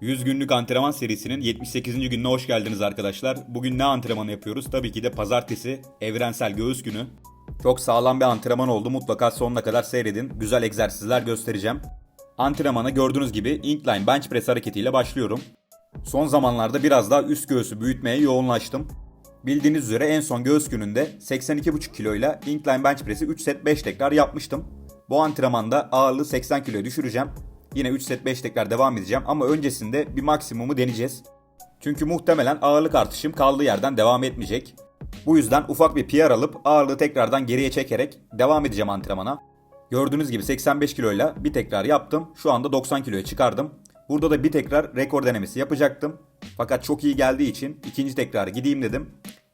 100 günlük antrenman serisinin 78. gününe hoş geldiniz arkadaşlar. Bugün ne antrenmanı yapıyoruz? Tabii ki de pazartesi evrensel göğüs günü. Çok sağlam bir antrenman oldu. Mutlaka sonuna kadar seyredin. Güzel egzersizler göstereceğim. Antrenmana gördüğünüz gibi incline bench press hareketiyle başlıyorum. Son zamanlarda biraz daha üst göğsü büyütmeye yoğunlaştım. Bildiğiniz üzere en son göğüs gününde 82,5 kiloyla incline bench press'i 3 set 5 tekrar yapmıştım. Bu antrenmanda ağırlığı 80 kiloya düşüreceğim. Yine 3 set 5 tekrar devam edeceğim ama öncesinde bir maksimumu deneyeceğiz. Çünkü muhtemelen ağırlık artışım kaldığı yerden devam etmeyecek. Bu yüzden ufak bir PR alıp ağırlığı tekrardan geriye çekerek devam edeceğim antrenmana. Gördüğünüz gibi 85 kiloyla bir tekrar yaptım. Şu anda 90 kiloya çıkardım. Burada da bir tekrar rekor denemesi yapacaktım. Fakat çok iyi geldiği için ikinci tekrarı gideyim dedim.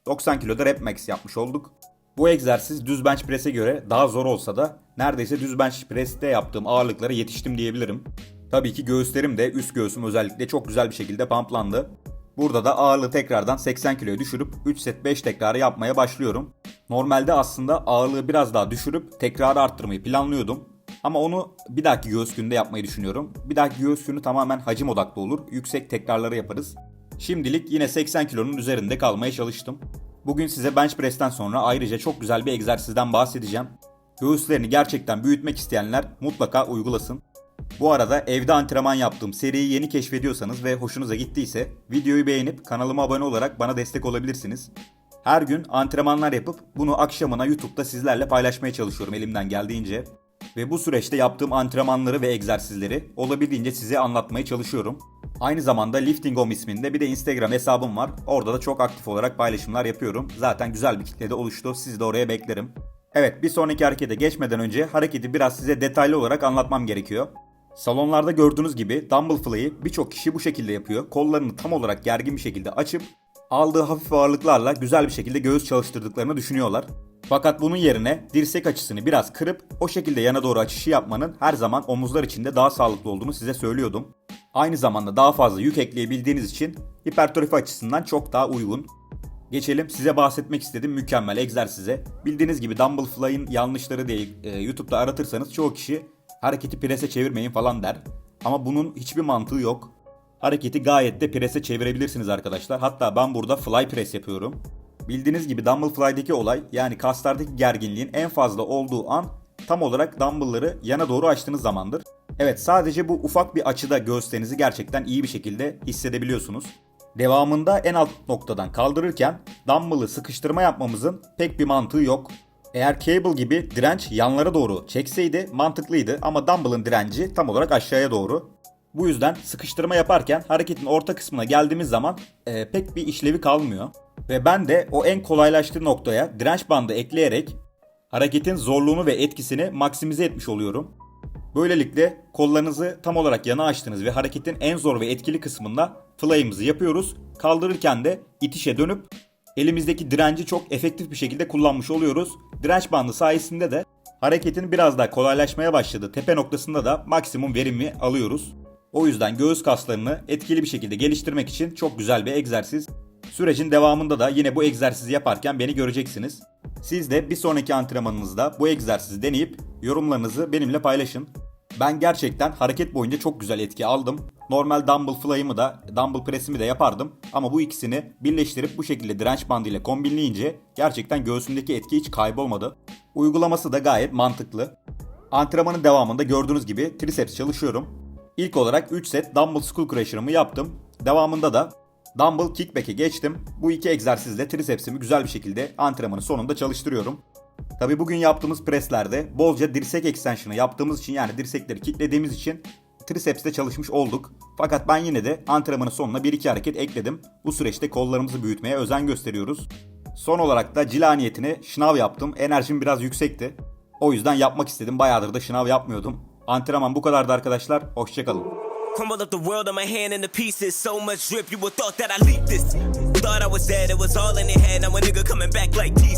90 kiloda rep max yapmış olduk. Bu egzersiz düz bench press'e göre daha zor olsa da neredeyse düz bench press'te yaptığım ağırlıklara yetiştim diyebilirim. Tabii ki göğüslerim de üst göğsüm özellikle çok güzel bir şekilde pumplandı. Burada da ağırlığı tekrardan 80 kiloya düşürüp 3 set 5 tekrarı yapmaya başlıyorum. Normalde aslında ağırlığı biraz daha düşürüp tekrarı arttırmayı planlıyordum. Ama onu bir dahaki göğüs gününde yapmayı düşünüyorum. Bir dahaki göğüs günü tamamen hacim odaklı olur. Yüksek tekrarları yaparız. Şimdilik yine 80 kilonun üzerinde kalmaya çalıştım. Bugün size bench press'ten sonra ayrıca çok güzel bir egzersizden bahsedeceğim. Göğüslerini gerçekten büyütmek isteyenler mutlaka uygulasın. Bu arada evde antrenman yaptığım seriyi yeni keşfediyorsanız ve hoşunuza gittiyse videoyu beğenip kanalıma abone olarak bana destek olabilirsiniz. Her gün antrenmanlar yapıp bunu akşamına YouTube'da sizlerle paylaşmaya çalışıyorum elimden geldiğince. Ve bu süreçte yaptığım antrenmanları ve egzersizleri olabildiğince size anlatmaya çalışıyorum. Aynı zamanda Lifting Home isminde bir de Instagram hesabım var. Orada da çok aktif olarak paylaşımlar yapıyorum. Zaten güzel bir kitle de oluştu. Sizi de oraya beklerim. Evet bir sonraki harekete geçmeden önce hareketi biraz size detaylı olarak anlatmam gerekiyor. Salonlarda gördüğünüz gibi dumbbell fly'ı birçok kişi bu şekilde yapıyor. Kollarını tam olarak gergin bir şekilde açıp aldığı hafif ağırlıklarla güzel bir şekilde göğüs çalıştırdıklarını düşünüyorlar. Fakat bunun yerine dirsek açısını biraz kırıp o şekilde yana doğru açışı yapmanın her zaman omuzlar için de daha sağlıklı olduğunu size söylüyordum. Aynı zamanda daha fazla yük ekleyebildiğiniz için hipertrofi açısından çok daha uygun. Geçelim size bahsetmek istediğim mükemmel egzersize. Bildiğiniz gibi dumbbell fly'ın yanlışları değil e, YouTube'da aratırsanız çoğu kişi hareketi prese çevirmeyin falan der. Ama bunun hiçbir mantığı yok. Hareketi gayet de prese çevirebilirsiniz arkadaşlar. Hatta ben burada fly press yapıyorum. Bildiğiniz gibi dumbbell fly'deki olay yani kaslardaki gerginliğin en fazla olduğu an tam olarak dumbbellları yana doğru açtığınız zamandır. Evet sadece bu ufak bir açıda göğüslerinizi gerçekten iyi bir şekilde hissedebiliyorsunuz. Devamında en alt noktadan kaldırırken dumbbell'ı sıkıştırma yapmamızın pek bir mantığı yok. Eğer cable gibi direnç yanlara doğru çekseydi mantıklıydı ama dumbbell'ın direnci tam olarak aşağıya doğru. Bu yüzden sıkıştırma yaparken hareketin orta kısmına geldiğimiz zaman e, pek bir işlevi kalmıyor. Ve ben de o en kolaylaştığı noktaya direnç bandı ekleyerek hareketin zorluğunu ve etkisini maksimize etmiş oluyorum. Böylelikle kollarınızı tam olarak yana açtınız ve hareketin en zor ve etkili kısmında fly'ımızı yapıyoruz. Kaldırırken de itişe dönüp elimizdeki direnci çok efektif bir şekilde kullanmış oluyoruz. Direnç bandı sayesinde de hareketin biraz daha kolaylaşmaya başladığı tepe noktasında da maksimum verimi alıyoruz. O yüzden göğüs kaslarını etkili bir şekilde geliştirmek için çok güzel bir egzersiz. Sürecin devamında da yine bu egzersizi yaparken beni göreceksiniz. Siz de bir sonraki antrenmanınızda bu egzersizi deneyip yorumlarınızı benimle paylaşın. Ben gerçekten hareket boyunca çok güzel etki aldım. Normal dumbbell fly'ımı da, dumbbell press'imi de yapardım. Ama bu ikisini birleştirip bu şekilde direnç bandı ile kombinleyince gerçekten göğsümdeki etki hiç kaybolmadı. Uygulaması da gayet mantıklı. Antrenmanın devamında gördüğünüz gibi triceps çalışıyorum. İlk olarak 3 set dumbbell skull crusher'ımı yaptım. Devamında da dumbbell kickback'e geçtim. Bu iki egzersizle tricepsimi güzel bir şekilde antrenmanın sonunda çalıştırıyorum. Tabi bugün yaptığımız preslerde bolca dirsek extension'ı yaptığımız için yani dirsekleri kilitlediğimiz için triceps'te çalışmış olduk. Fakat ben yine de antrenmanın sonuna 1-2 hareket ekledim. Bu süreçte kollarımızı büyütmeye özen gösteriyoruz. Son olarak da cila niyetine şınav yaptım. Enerjim biraz yüksekti. O yüzden yapmak istedim. Bayağıdır da şınav yapmıyordum. Antrenman bu kadardı arkadaşlar. Hoşçakalın. Crumbled up the world on my hand into pieces. So much drip, you would thought that I leaked this. Thought I was dead, it was all in your head. Now a nigga coming back like Jesus.